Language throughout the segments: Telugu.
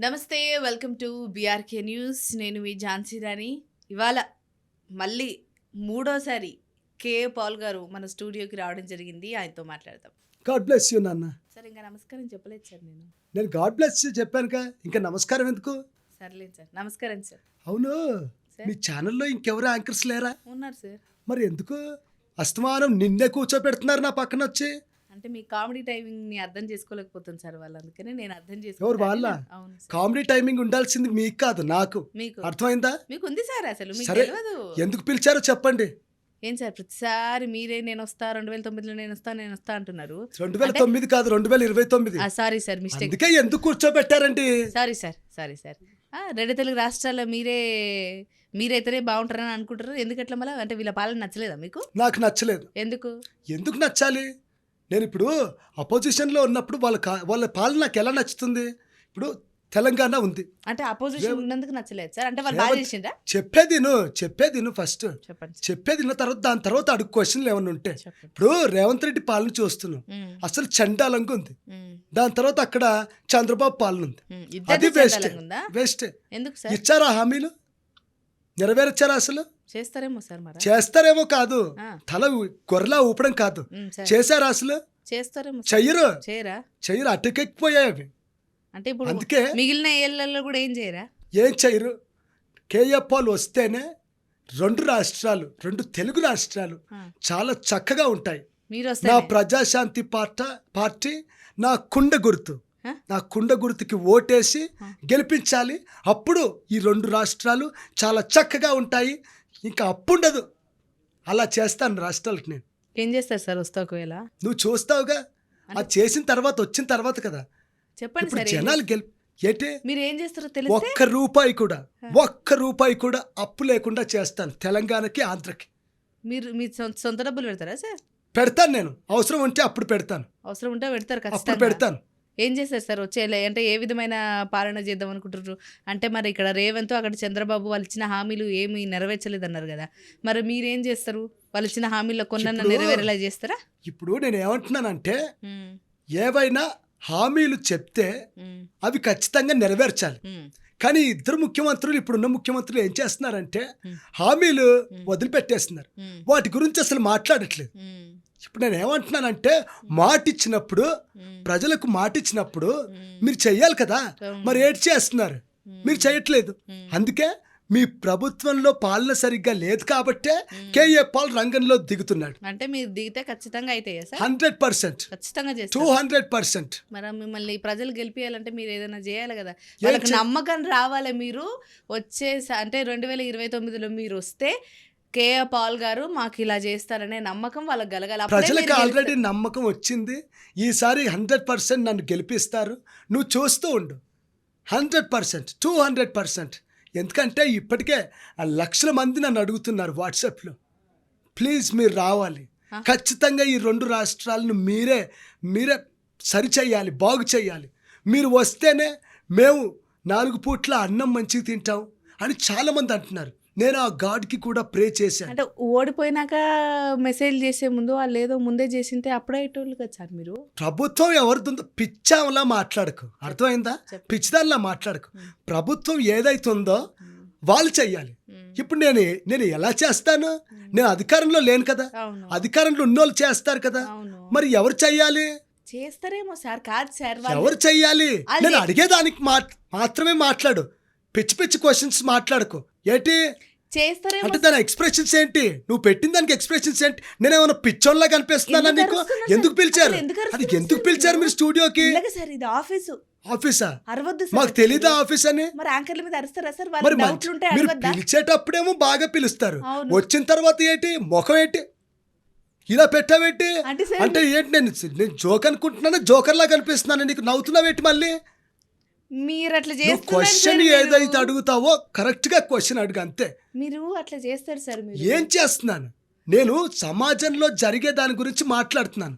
నమస్తే వెల్కమ్ టు బీఆర్కే న్యూస్ నేను మీ ఝాన్సీ రాణి. ఇవాళ మళ్ళీ మూడోసారి కే పాల్ గారు మన స్టూడియోకి రావడం జరిగింది. ఆయనతో మాట్లాడదాం. గాడ్ బ్లెస్ యూ నాన్న. సార్ ఇంకా నమస్కారం చెప్పలేదు సార్ నేను. నేను గాడ్ బ్లెస్ యూ చెప్పానుగా ఇంకా నమస్కారం ఎందుకు? సర్లేదు సార్. నమస్కారం సార్. అవును. మీ ఛానల్లో ఇంకెవరు యాంకర్స్ లేరా? ఉన్నారు సార్. మరి ఎందుకు? అస్తమానం నిన్నే కూర్చోబెడుతున్నారు నా పక్కన వచ్చి అంటే మీ కామెడీ టైమింగ్ని అర్థం చేసుకోలేకపోతుంది సార్ వాళ్ళు. అందుకని నేను అర్థం ఎవరు వాళ్ళ? కామెడీ టైమింగ్ ఉండాల్సింది మీకు కాదు నాకు. మీకు. అర్థమైందా? మీకు ఉంది సార్ అసలు మీకు సరే. తెలియదు ఎందుకు పిలిచారో చెప్పండి. ఏం సార్ ప్రతిసారి మీరే నేను వస్తా రెండు వేల తొమ్మిదిలో నేను వస్తా నేను వస్తా అంటున్నారు. రెండు వేల తొమ్మిది కాదు రెండు వేల ఇరవై తొమ్మిది సారీ సార్ మిస్టేక్. అందుకే ఎందుకు కూర్చోబెట్టారండి? Sorry sir sorry sir. ఆ, రెండు తెలుగు రాష్ట్రాల్లో మీరే మీరైతేనే బాగుంటారని అనుకుంటారు ఎందుకు అట్లా మళ్ళీ? అంటే వీళ్ళ పాలన నచ్చలేదా మీకు? నాకు నచ్చలేదు. ఎందుకు? ఎందుకు నచ్చాలి? నేను ఇప్పుడు అపోజిషన్లో ఉన్నప్పుడు వాళ్ళ వాళ్ళ పాలన నాకు ఎలా నచ్చుతుంది? ఇప్పుడు తెలంగాణ ఉంది. అంటే అపోజిషన్ ఉన్నందుకు నచ్చలేదు సార్. అంటే వాళ్ళు చెప్పేది చెప్పేది ఫస్ట్ చెప్పేది తర్వాత దాని తర్వాత అడుగు క్వశ్చన్లు ఏమైనా ఉంటే. ఇప్పుడు రేవంత్ రెడ్డి పాలన చూస్తున్నాం. అసలు చండాలంగా ఉంది. దాని తర్వాత అక్కడ చంద్రబాబు పాలన ఉంది. అది వేస్ట్ వేస్ట్ ఇచ్చారా హామీలు? నెరవేర్చారా అసలు? చేస్తారేమో సార్ మరి. చేస్తారేమో కాదు. తల గొర్రెలా ఊపడం కాదు. చేశారా అసలు? చేస్తారేమో. చెయ్యరు. చేయరా? చెయ్యరు. అటుకెక్కిపోయాయి అవి. అంటే ఇప్పుడు అందుకే మిగిలిన ఏళ్ళలో కూడా ఏం చేయరా? ఏం చెయ్యరు. కేఎఫ్ వాళ్ళు వస్తేనే రెండు రాష్ట్రాలు రెండు తెలుగు రాష్ట్రాలు చాలా చక్కగా ఉంటాయి. నా ప్రజాశాంతి పార్ట పార్టీ నా కుండ గుర్తు? నా కుండ గుర్తుకి ఓటేసి. గెలిపించాలి. అప్పుడు ఈ రెండు రాష్ట్రాలు చాలా చక్కగా ఉంటాయి. ఇంకా అప్పుండదు. అలా చేస్తాను రాష్ట్రాలకు నేను. ఏం చేస్తారు సార్ వస్తా ఒకవేళ? నువ్వు చూస్తావుగా? అది చేసిన తర్వాత వచ్చిన తర్వాత కదా. చెప్పండి ఇప్పుడు సార్ ఏం జనాలు గెలి ఏంటి? మీరు ఏం చేస్తారో తెలిస్తే? ఒక్క రూపాయి కూడా. ఒక్క రూపాయి కూడా అప్పు లేకుండా చేస్తాను తెలంగాణకి ఆంధ్రకి. మీరు మీ సొంత సొంత డబ్బులు పెడతారా సార్? పెడతాను నేను. అవసరం ఉంటే అప్పుడు పెడతాను. అవసరం ఉంటే పెడతారు అప్పుడు ఖచ్చితంగా. పెడతాను. ఏం చేస్తారు సార్? వచ్చే అంటే ఏ విధమైన పాలన చేద్దాం అనుకుంటారు అంటే మరి ఇక్కడ రేవంత్ అక్కడ చంద్రబాబు వాళ్ళు ఇచ్చిన హామీలు ఏమీ నెరవేర్చలేదు అన్నారు కదా. మరి మీరేం చేస్తారు? వాళ్ళు ఇచ్చిన హామీల్లో కొన్న నెరవేరేలా చేస్తారా? ఇప్పుడు నేను ఏమంటున్నానంటే ఏవైనా హామీలు చెప్తే అవి ఖచ్చితంగా నెరవేర్చాలి. కానీ ఇద్దరు ముఖ్యమంత్రులు ఇప్పుడున్న ముఖ్యమంత్రులు ఏం చేస్తున్నారంటే. హామీలు. వదిలిపెట్టేస్తున్నారు. వాటి గురించి అసలు మాట్లాడట్లేదు. ఇప్పుడు నేను ఏమంటున్నానంటే మాట ఇచ్చినప్పుడు ప్రజలకు మాట ఇచ్చినప్పుడు మీరు చెయ్యాలి కదా. మరి ఏడ్ చేస్తున్నారు. మీరు చేయట్లేదు అందుకే మీ ప్రభుత్వంలో పాలన సరిగ్గా లేదు కాబట్టే. కేఏ పాల్ రంగంలో దిగుతున్నాడు. అంటే మీరు దిగితే ఖచ్చితంగా సార్? Hundred percent. ఖచ్చితంగా టూ హండ్రెడ్ పర్సెంట్. మరి మిమ్మల్ని ప్రజలు గెలిపియాలంటే మీరు ఏదైనా చేయాలి కదా. వాళ్ళకి నమ్మకం రావాలి మీరు. వచ్చే అంటే రెండు వేల ఇరవై తొమ్మిదిలో మీరు వస్తే కేఏ పాల్ గారు మాకు ఇలా చేస్తారనే నమ్మకం వాళ్ళకి అప్పుడే ప్రజలకు ఆల్రెడీ. నమ్మకం వచ్చింది. ఈసారి హండ్రెడ్ పర్సెంట్ నన్ను గెలిపిస్తారు. నువ్వు చూస్తూ ఉండు. Hundred percent two hundred percent ఎందుకంటే ఇప్పటికే ఆ లక్షల మంది నన్ను అడుగుతున్నారు వాట్సాప్లో ప్లీజ్ మీరు రావాలి. ఖచ్చితంగా ఈ రెండు రాష్ట్రాలను మీరే మీరే సరిచేయాలి బాగు చేయాలి. మీరు వస్తేనే మేము నాలుగు పూట్ల అన్నం మంచిగా తింటాం అని చాలామంది అంటున్నారు. నేను ఆ గాడ్కి కూడా ప్రే చేశాను. అంటే ఓడిపోయినాక మెసేజ్ చేసే ముందు వాళ్ళు ఏదో ముందే చేసింటే అప్పుడే కదా సార్ మీరు? ప్రభుత్వం ఎవరితుందో పిచ్చాంలా మాట్లాడకు. అర్థమైందా. పిచ్చిదానిలా మాట్లాడకు. ప్రభుత్వం ఏదైతుందో వాళ్ళు చెయ్యాలి. ఇప్పుడు నేను నేను ఎలా చేస్తాను? నేను అధికారంలో లేను కదా. అధికారంలో ఉన్నోళ్ళు చేస్తారు కదా. మరి ఎవరు చెయ్యాలి? చేస్తారేమో సార్. కాదు సార్ ఎవరు చెయ్యాలి? నేను అడిగేదానికి మాత్రమే మాట్లాడు. పిచ్చి పిచ్చి క్వశ్చన్స్ మాట్లాడుకో. ఏంటి? చేస్తారేమో. అంటే దాని ఎక్స్ప్రెషన్స్ ఏంటి? నువ్వు పెట్టిన దానికి ఎక్స్ప్రెషన్స్ ఏంటి? నేనేమన్నా పిచ్చోన్లా కనిపిస్తున్నానా ఎందుకు నీకు? ఎందుకు? పిలిచారు? అది ఎందుకు పిలిచారు మీరు? స్టూడియోకి? ఇలాగే సార్ ఇది ఆఫీసు. ఆఫీసా? అరవద్దు సార్. మాకు తెలీదా ఆఫీస్ అని? మరి యాంకర్ల మీద అరుస్తారా సార్? మరి పిలిచేటప్పుడేమో బాగా పిలుస్తారు. వచ్చిన తర్వాత ఏంటి? ముఖం ఏంటి? ఇలా పెట్టావేంటి అంటే ఏంటి? నేను నేను జోక్ అనుకుంటున్నాను? జోకర్ లా కనిపిస్తున్నాను నీకు? నవ్వుతున్నావేంటి మళ్ళీ? మీరు అట్లా చేస్తున్నారు క్వశ్చన్ ఏదైతే. అడుగుతావో కరెక్ట్గా క్వశ్చన్ అడుగు అంతే. మీరు అట్లా చేస్తారు సార్ మీరు. ఏం చేస్తున్నాను? నేను సమాజంలో జరిగే దాని గురించి మాట్లాడుతున్నాను.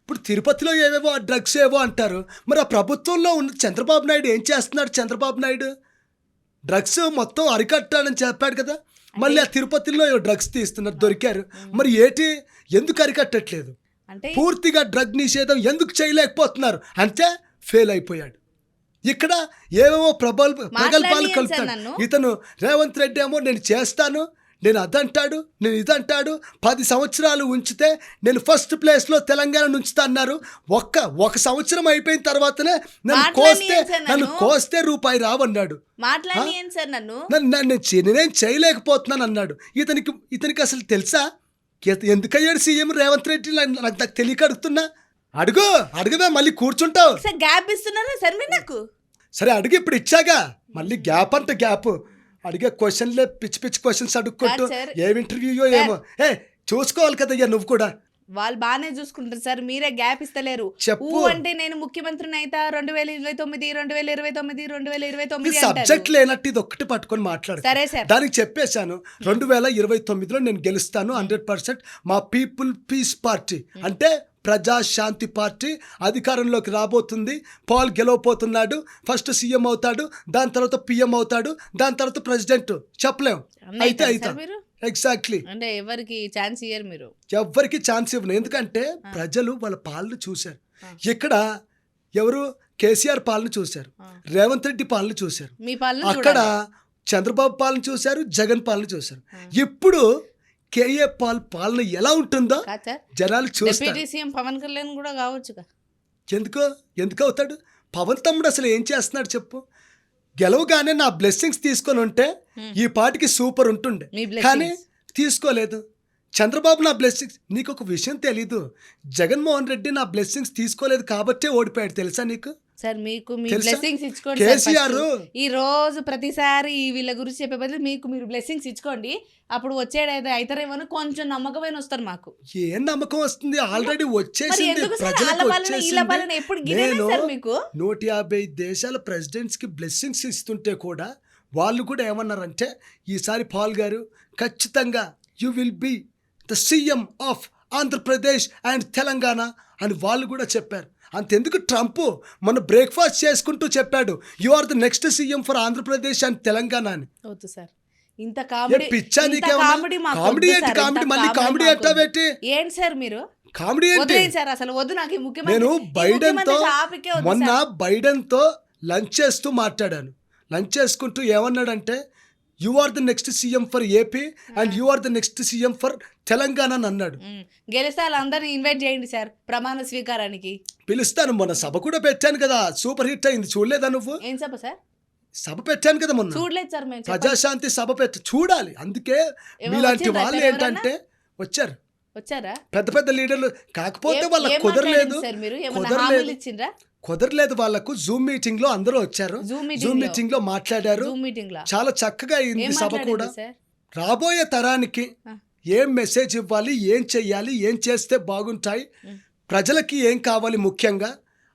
ఇప్పుడు తిరుపతిలో ఏవేవో డ్రగ్స్ ఏవో అంటారు. మరి ఆ ప్రభుత్వంలో ఉన్న చంద్రబాబు నాయుడు ఏం చేస్తున్నాడు చంద్రబాబు నాయుడు? డ్రగ్స్ మొత్తం అరికట్టాడని చెప్పాడు కదా. మళ్ళీ ఆ తిరుపతిలో డ్రగ్స్ తీస్తున్నారు దొరికారు. మరి ఏంటి? ఎందుకు అరికట్టట్లేదు? అంటే పూర్తిగా డ్రగ్ నిషేధం ఎందుకు చేయలేకపోతున్నారు? అంటే ఫెయిల్ అయిపోయాడు. ఇక్కడ ఏవేవో ప్రబల్ ప్రగల్భాలు కలుపుతాడు. ఇతను రేవంత్ రెడ్డి ఏమో నేను చేస్తాను నేను అదంటాడు నేను ఇదంటాడు పది సంవత్సరాలు ఉంచితే నేను ఫస్ట్ ప్లేస్లో తెలంగాణ ఉంచుతా అన్నారు. ఒక్క ఒక సంవత్సరం అయిపోయిన తర్వాతనే నన్ను కోస్తే నన్ను. కోస్తే రూపాయి రావన్నాడు. నన్ను? నేనేం చేయలేకపోతున్నాను అన్నాడు. ఇతనికి ఇతనికి అసలు తెలుసా? ఎందుకయ్యాడు సీఎం రేవంత్ రెడ్డి? నాకు నాకు నాకు తెలియక అడుగుతున్నా. అడుగు అడుగువే మళ్ళీ కూర్చుంటావు. సార్ గ్యాప్ ఇస్తున్నారా సార్ నాకు? సరే అడుగు ఇప్పుడు ఇచ్చాగా. మళ్ళీ గ్యాప్ అంటే గ్యాప్. అడిగే క్వశ్చన్లే పిచ్చి పిచ్చి క్వశ్చన్స్ అడుక్కుంటూ సార్. ఏం ఇంటర్వ్యూయో ఏమో. ఏ చూసుకోవాలి కదయ్యా నువ్వు కూడా. వాళ్ళు బాగానే చూసుకుంటారు సార్ మీరే గ్యాప్ ఇస్తలేరు. చెప్పు. ఊ అంటే నేను ముఖ్యమంత్రిని అయితా రెండు వేల ఇరవై తొమ్మిది రెండు వేల ఇరవై తొమ్మిది రెండు వేల ఇరవై ఈ తొమ్మిది సబ్జెక్ట్ అంటారు. లేనట్టు ఇది ఒక్కటి పట్టుకొని మాట్లాడు. సరే సార్. దానికి చెప్పేశాను రెండు వేల ఇరవై తొమ్మిదిలో నేను గెలుస్తాను హండ్రెడ్ పర్సెంట్ మా పీపుల్ పీస్ పార్టీ. అంటే ప్రజా శాంతి పార్టీ అధికారంలోకి రాబోతుంది. పాల్ గెలవబోతున్నాడు. ఫస్ట్ సీఎం అవుతాడు. దాని తర్వాత పిఎం అవుతాడు. దాని తర్వాత ప్రెసిడెంట్. చెప్పలేం. అయితే అయితే. ఎగ్జాక్ట్లీ అంటే ఎవరికి ఛాన్స్ ఇయ్యరు మీరు? ఎవ్వరికి ఛాన్స్ ఇవ్వను. ఎందుకంటే ప్రజలు వాళ్ళ పాలన చూశారు. ఇక్కడ ఎవరు కేసీఆర్ పాలన చూశారు. రేవంత్ రెడ్డి పాలన చూశారు. అక్కడ. చంద్రబాబు పాలన చూశారు. జగన్ పాలన చూశారు. ఇప్పుడు కేఏ పాల్ పాలన ఎలా ఉంటుందో జనాలు చూస్తారు. సీఎం పవన్ కళ్యాణ్ కూడా కావచ్చుగా. ఎందుకో ఎందుకు అవుతాడు? పవన్ తమ్ముడు అసలు ఏం చేస్తున్నాడు చెప్పు? గెలవగానే నా బ్లెస్సింగ్స్ తీసుకొని ఉంటే. ఈ పాటికి సూపర్ ఉంటుండే. కానీ. తీసుకోలేదు. చంద్రబాబు నా బ్లెస్సింగ్స్ నీకు ఒక విషయం తెలీదు. జగన్మోహన్ రెడ్డి నా బ్లెస్సింగ్స్ తీసుకోలేదు కాబట్టే ఓడిపోయాడు తెలుసా నీకు? సార్ మీకు మీ? బ్లెస్సింగ్స్ ఇచ్చుకోండి కేసీఆర్. ఈ రోజు ప్రతిసారి ఈ వీళ్ళ గురించి చెప్పే బదులు మీకు మీరు బ్లెస్సింగ్స్ ఇచ్చుకోండి. అప్పుడు వచ్చేది అవుతారేమో కొంచెం నమ్మకమైన వస్తారు మాకు. ఏం నమ్మకం వస్తుంది? ఆల్రెడీ వచ్చేసింది. ఎప్పుడు మీకు? నూట యాభై దేశాల ప్రెసిడెంట్స్కి బ్లెస్సింగ్స్ ఇస్తుంటే కూడా వాళ్ళు కూడా ఏమన్నారంటే ఈసారి పాల్ గారు ఖచ్చితంగా you will be the CM of Andhra Pradesh and Telangana అని వాళ్ళు కూడా చెప్పారు. అంతెందుకు ట్రంప్ మన బ్రేక్ఫాస్ట్ చేసుకుంటూ చెప్పాడు you are the next CM for Andhra Pradesh and Telangana అని సార్. ఇంత కామెడీ పిచ్చా కామెడీ కామెడీ ఏంటి కామెడీ? మళ్ళీ కామెడీ ఎట్టా. పెట్టి ఏంటి సార్ మీరు? కామెడీ ఏంటి? సార్ అసలు వద్దు నాకు ఈ ముఖ్యమంత్రి నేను బైడెన్తో మొన్న. బైడెన్తో లంచ్ చేస్తూ మాట్లాడాను. లంచ్ చేసుకుంటూ ఏమన్నాడంటే you are the next CM for AP and you are the next CM for Telangana అని అన్నాడు. గెలిస్తే వాళ్ళందరినీ ఇన్వైట్ చేయండి సార్ ప్రమాణ స్వీకారానికి. పిలుస్తాను మొన్న సభ కూడా పెట్టాను కదా సూపర్ హిట్ అయింది చూడలేదా నువ్వు? ఏం సభ సార్? సభ పెట్టాను కదా మొన్న. చూడలేదు సార్ మేము. ప్రజాశాంతి సభ పెట్టి చూడాలి. అందుకే మీలాంటి వచ్చిండ్రా వాళ్ళు ఏంటంటే వచ్చారు. వచ్చారా? పెద్ద పెద్ద లీడర్లు. కాకపోతే వాళ్ళకి కుదరలేదు. కుదరలేదు. కుదరలేదు వాళ్ళకు. జూమ్ మీటింగ్లో అందరూ వచ్చారు. జూమ్ మీటింగ్లో. మాట్లాడారు. చాలా చక్కగా అయింది సభ కూడా. రాబోయే తరానికి. ఏం మెసేజ్ ఇవ్వాలి ఏం చెయ్యాలి ఏం చేస్తే బాగుంటాయి. ప్రజలకి ఏం కావాలి ముఖ్యంగా?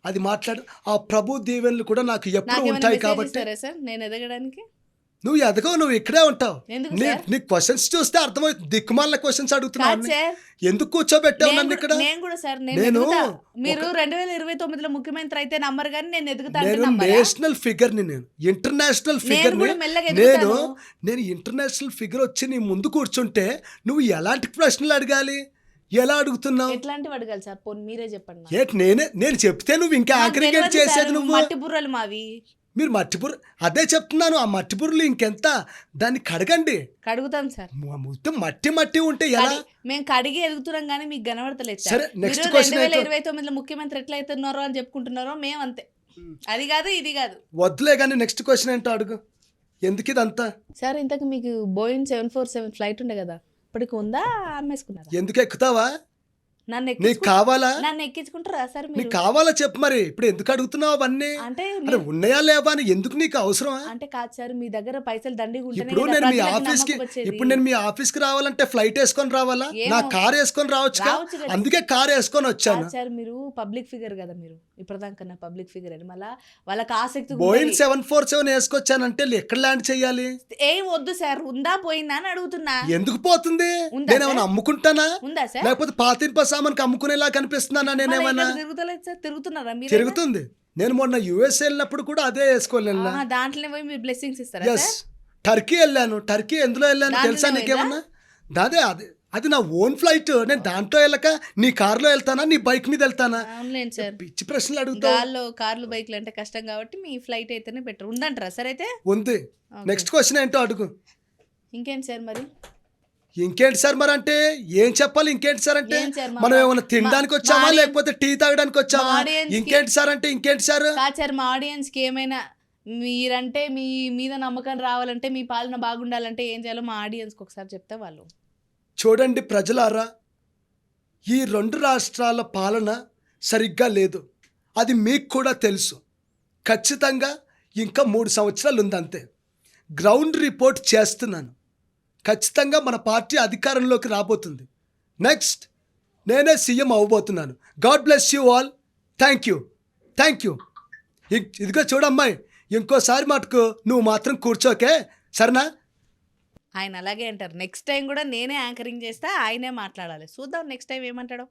అది మాట్లాడు. ఆ ప్రభు దీవెనలు కూడా నాకు ఎప్పుడు ఉంటాయి కాబట్టి. నేను ఎదగడానికి? నువ్వు ఎదగవు నువ్వు ఇక్కడే ఉంటావు. ఎందుకు నీ సార్? నీ క్వశ్చన్స్ చూస్తే అర్థమవుతుంది. దిక్కుమాల క్వశ్చన్స్ కాదు సార్. ఎందుకు కూర్చోబెట్టావు నేను నన్ను కూడా- ఇక్కడ నేను కూడా సార్ నేను నేను ఎదుగుతా. మీరు రెండు వేల ఇరవై తొమ్మిదిలో ముఖ్యమంత్రి అయితే నమ్మరు కానీ నేను ఎదుగుతా అంటే నేను నమ్మరా? నేషనల్ ఫిగర్ని నేను. ఇంటర్నేషనల్ నేను ఫిగర్ కూడా మెల్లగా నేను ఎదుగుతాను. నేను ఇంటర్నేషనల్ ఫిగర్ వచ్చి నీ ముందు కూర్చుంటే నువ్వు ఎలాంటి ప్రశ్నలు అడగాలి? ఎలా అడుగుతున్నావు? ఎట్లాంటివి అడగాలి సార్? పోనీ మీరే చెప్పండి నాకు. ఏంటి నేనే నేను చెప్తే నువ్వు ఇంకా నాకు తెలియదు చేసేది సార్, నువ్వు? మట్టి బుర్రలు మావి. మీరు మట్టిబుర్ర అదే చెప్తున్నాను ఆ మట్టిబుర్రలు ఇంకెంత? దాన్ని కడగండి. కడుగుతాం సార్. మొత్తం మట్టి మట్టి ఉంటే ఎలా? మేము కడిగి ఎదుగుతున్నాం కానీ మీకు కనబడతలేదు సార్. వేల ఏంటో? ఇరవై తొమ్మిదిలో ముఖ్యమంత్రి ఎట్లా అవుతున్నారో అని చెప్పుకుంటున్నారో మేము అంతే. అది కాదు ఇది కాదు. వద్దులే కానీ నెక్స్ట్ క్వశ్చన్ ఏంటో అడుగు. ఎందుకు ఇదంతా? సార్ ఇంతకు మీకు Boeing seven four seven flight ఉండే కదా ఇప్పటికి ఉందా? అమ్మేసుకున్నారా? ఎందుకు ఎక్కుతావా? నన్ను నీకు కావాలా? నన్ను ఎక్కించుకుంటారా సార్ నీకు కావాలా చెప్పు మరి. ఇప్పుడు ఎందుకు అడుగుతున్నావు అవన్నీ? అంటే ఉన్నాయా లేవా అని ఎందుకు నీకు అవసరమా? అంటే కాదు సార్ మీ దగ్గర పైసలు ఉంటేనే ఇప్పుడు నేను మీ ఆఫీస్కి. ఇప్పుడు నేను మీ ఆఫీస్కి రావాలంటే ఫ్లైట్ వేసుకొని రావాలా. నా కార్ వేసుకొని రావచ్చు. అందుకే కార్ వేసుకొని వచ్చాను. సార్ మీరు పబ్లిక్ ఫిగర్ కదా మీరు. ఇప్పటిదాకా పబ్లిక్ ఫిగర్ అని మళ్ళా వాళ్ళకి ఆసక్తి బోయింగ్. సెవెన్ ఫోర్ సెవెన్ వేసుకొచ్చానంటే ఎక్కడ ల్యాండ్ చేయాలి? ఏం వద్దు సార్ ఉందా పోయిందా అని అడుగుతున్నా. ఎందుకు పోతుంది? నేను ఏమైనా? అమ్ముకుంటానా? ఉందా సార్? లేకపోతే పాతింప సామాన్కి అమ్ముకునేలా కనిపిస్తున్నానా ఎక్కడ తిరుగుతలేదు సార్? తిరుగుతున్నారా మీరు తిరుగుతుంది. నేను మొన్న యుఎస్ వెళ్ళినప్పుడు కూడా అదే వేసుకొని వెళ్ళినా దాంట్లోనే పోయి మీరు బ్లెస్సింగ్స్ ఇస్తారా టర్కీ వెళ్ళాను. టర్కీ ఎందులో వెళ్ళాను తెలుసా? నీకేమన్నా? అదే అదే. అది నా ఓన్ ఫ్లైట్. నేను దాంట్లో వెళ్ళక నీ కార్లో వెళ్తానా నీ బైక్ మీద వెళ్తానా? అవునులేండి సార్. పిచ్చి ప్రశ్నలు అడుగుతావు. గాల్లో కార్లు బైక్లు అంటే కష్టం కాబట్టి మీ ఫ్లైట్ అయితేనే బెటర్. ఉందంటారా సార్ అయితే? ఉంది. నెక్స్ట్ క్వశ్చన్ ఏంటో అడుగు. ఇంకేంటి సార్ మరి? ఇంకేంటి సార్ మరి అంటే ఏం చెప్పాలి? ఇంకేంటి సార్ అంటే? మనం ఏమైనా తినడానికి వచ్చామా? లేకపోతే టీ తాగడానికి వచ్చామా? కి- ఇంకేంటి సార్ అంటే ఇంకేంటి సార్? సార్ మా ఆడియన్స్కి ఏమైనా మీరంటే మీ మీద నమ్మకం రావాలంటే మీ పాలన బాగుండాలంటే ఏం చేయాలో మా ఆడియన్స్కి ఒకసారి చెప్తే వాళ్ళు. చూడండి ప్రజలారా ఈ రెండు రాష్ట్రాల పాలన సరిగ్గా లేదు. అది మీకు కూడా తెలుసు. ఖచ్చితంగా ఇంకా మూడు సంవత్సరాలు ఉంది అంతే గ్రౌండ్ రిపోర్ట్ చేస్తున్నాను. ఖచ్చితంగా మన పార్టీ అధికారంలోకి రాబోతుంది. నెక్స్ట్ నేనే CM అవ్వబోతున్నాను. God bless you all. Thank you. Thank you. ఇదిగో చూడమ్మాయి ఇంకోసారి మటుకు నువ్వు మాత్రం కూర్చోకే సరేనా? ఆయన అలాగే అంటారు. నెక్స్ట్ టైం కూడా నేనే యాంకరింగ్ చేస్తే ఆయనే మాట్లాడాలి. చూద్దాం నెక్స్ట్ టైం ఏమంటాడో.